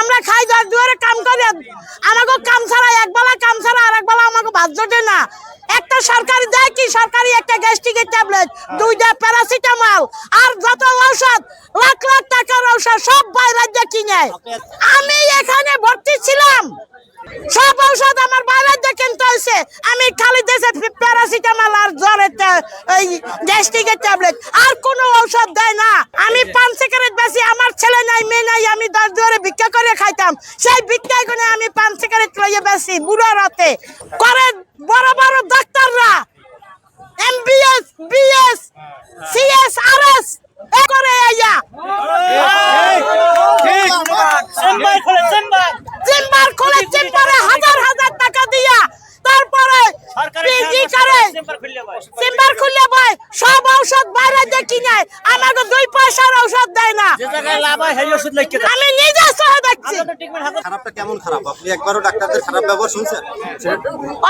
আমরা খাই যার দুয়ারে কাম করে আমাকে কাম ছাড়া এক বেলা, কাম ছাড়া আর এক বেলা আমাকে ভাত জোটে না। একটা সরকারি দেয় কি? সরকারি একটা গ্যাস্ট্রিকের ট্যাবলেট, দুইটা প্যারাসিটামল আর যত ঔষধ, লাখ লাখ টাকার ঔষধ সব বাইরে রাজ্যে কিনে। আমি এখানে ভর্তি ছিলাম। সব ঔষধ আমার বাইরে দিয়ে কিনতে হয়েছে আমি খালি দেশে প্যারাসিটামল আর জ্বর এই গ্যাস্ট্রিকের ট্যাবলেট। আর কোনো ঔষধ দেয় না। আমি পান সিগারেট বেশি আমার ছেলে নাই, মেয়ে নাই, আমি দশ দুয়ারে ভিক্ষা করে খাইতাম। সেই ভিক্ষায় করে আমি পান সিগারেট লইয়ে বেশি বুড়ো রাতে। করে বড় বড় ডাক্তাররা। এমবিএস বিএস সিএস আরএস এ করে আইয়া চেম্বার খুলে চেম্বারে হাজার হাজার টাকা দিয়া তারপরে পিজি করে চেম্বার খুললে ভাই সব ঔষধ বাইরে দিয়ে কিনে আমাকে দুই পয়সার ঔষধ দেয় না। আমি নিজে সহ দেখছি। খারাপটা কেমন খারাপ? আপনি একবারও ডাক্তারদের খারাপ ব্যবহার শুনছেন?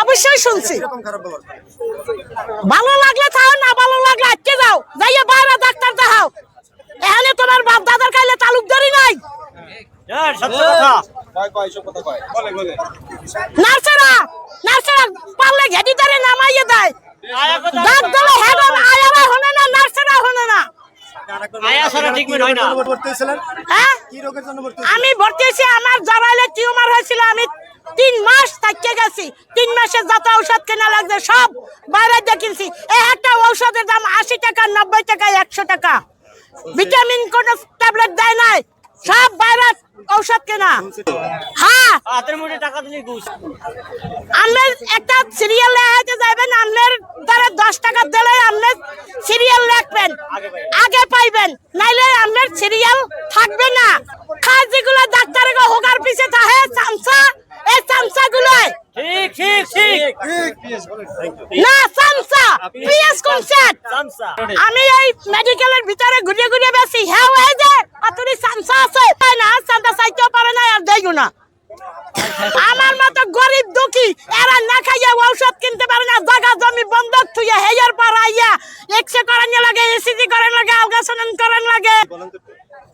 অবশ্যই শুনছি। এরকম খারাপ ব্যবহার? ভালো লাগলে থাও না ভালো লাগলে আটকে যাও। যাইয়ে বাইরে ডাক্তার দেখাও। এখানে তোমার বাপ দাদার কাইলে তালুকদারি নাই। কয় কয় এসব কথা কয়? বলে বলে নার্সেরা নার্সেরা পারলে ঘেটি ধরে নামাইয়ে দেয় ডাক দিলে হেড আয়ারা হনে না নার্সেরা হনে না হ্যাঁ কি রোগের আমি ভর্তি হয়েছি আমার জরাইলে টিউমার হয়েছিল আমি তিন মাস থাকতে গেছি। তিন মাসে যত ঔষধ কেনা লাগছে সব বাইরে কিনছি। এই একটা ঔষধের দাম আশি টাকা নব্বই টাকা একশো টাকা। ভিটামিন কোন ট্যাবলেট দেয় নাই সব বাইরে ঔষধ কেনা। হ্যাঁ। হাতের মধ্যে টাকা দিলে ঘুষ। আপনার একটা সিরিয়াল লেখাইতে যাবেন আপনার দশ টাকা দিলে আপনার সিরিয়াল রাখবেন। আগে পাইবেন নাইলে আপনার সিরিয়াল থাকবে না। খায় যেগুলো ডাক্তারের হোগার পিছে থাকে চামচা এই চামচা গুলো ঠিক ঠিক। ঠিক না চামচা পিএস কনসেপ্ট। চামচা। আমি এই মেডিকেলের ভিতরে ঘুরিয়ে ঘুরিয়ে বেশি হ্যাঁ হয়ে যায় অতরি চামচা আছে না চামচা চাইতেও পারে না আর দেয় না আমার মতো গরিব দুঃখী এরা না খাইয়া ঔষধ কিনতে পারে না জায়গা জমি বন্ধক থুইয়া হেয়ার পর আইয়া এক্সরে করেন লাগে এসিজি করেন লাগে আলগাসনন করেন লাগে।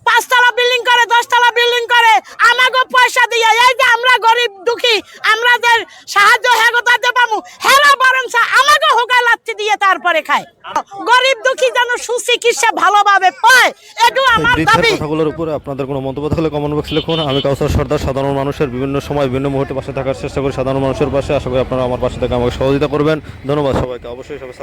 পাঁচতলা বিল্ডিং করে দশতলা বিল্ডিং করে আমাকে পয়সা দিয়ে এই যে আমরা গরিব দুঃখী আমরা যে সাহায্য হেগোতাতে পাবো হেরা বরং আমাকে হোকা লাচ্ছি দিয়ে তারপরে খায়। গরিব দুঃখী যেন সুচিকিৎসা ভালোভাবে পায় এটু আমার দাবি। কথাগুলোর উপরে আপনাদের কোনো মন্তব্য থাকলে কমেন্ট বক্সে লিখুন। আমি কাউসার সর্দার সাধারণ মানুষের বিভিন্ন সময় বিভিন্ন মুহূর্তে পাশে থাকার চেষ্টা করি। সাধারণ মানুষের পাশে আশা করি আপনারা আমার পাশে থেকে আমাকে সহযোগিতা করবেন। ধন্যবাদ সবাইকে। অবশ্যই সবাই